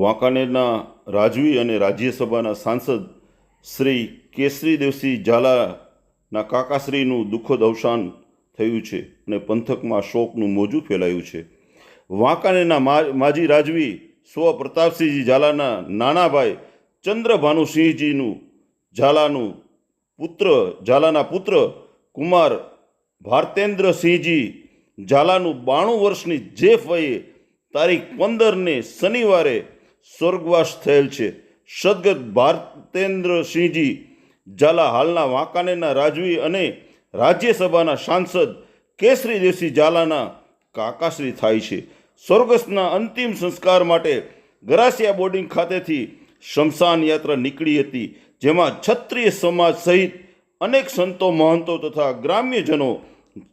વાંકાનેરના રાજવી અને રાજ્યસભાના સાંસદ શ્રી કેસરીદેવસિંહ ઝાલાના કાકાશ્રીનું દુઃખદ અવસાન થયું છે અને પંથકમાં શોકનું મોજું ફેલાયું છે. વાંકાનેરના માજી રાજવી સ્વ પ્રતાપસિંહજી ઝાલાના નાના ભાઈ ચંદ્રભાનુસિંહજીનું ઝાલાનું પુત્ર, ઝાલાના પુત્ર કુમાર ભારતેન્દ્રસિંહજી ઝાલાનું બાણું વર્ષની જે વયે તારીખ પંદરને શનિવારે સ્વર્ગવાસ થયેલ છે. સદગત ભારતેન્દ્રસિંહજી ઝાલા હાલના વાંકાનેરના રાજવી અને રાજ્યસભાના સાંસદ કેસરી દેવસિંહ ઝાલાના કાકાશ્રી થાય છે. સ્વર્ગસ્થના અંતિમ સંસ્કાર માટે ગરાસિયા બોર્ડિંગ ખાતેથી શમશાન યાત્રા નીકળી હતી, જેમાં ક્ષત્રિય સમાજ સહિત અનેક સંતો, મહંતો તથા ગ્રામ્યજનો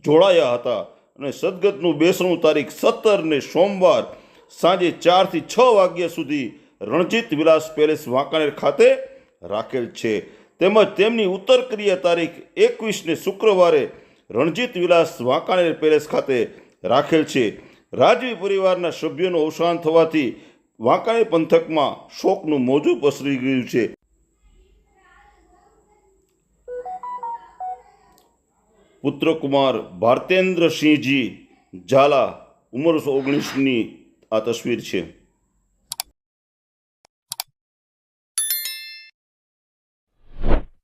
જોડાયા હતા અને સદગતનું બેસણું તારીખ સત્તરને સોમવાર સાંજે ચારથી છ વાગ્યા સુધી રણજીત વિલાસ પેલેસ વાંકાનેર ખાતે રાખેલ છે. તેમજ તેમની ઉત્તર ક્રિયા તારીખ એકવીસને શુક્રવારે રણજીત વિલાસ વાંકાનેર પેલેસ ખાતે રાખેલ છે. રાજવી પરિવારના સભ્યોનું અવસાન થવાથી વાંકાણી પંથકમાં શોકનું મોજું પસરી ગયું છે. પુત્રકુમાર ભારતેન્દ્રસિંહજી ઝાલા ઉંમર ઓગણીસની આ તસવીર છે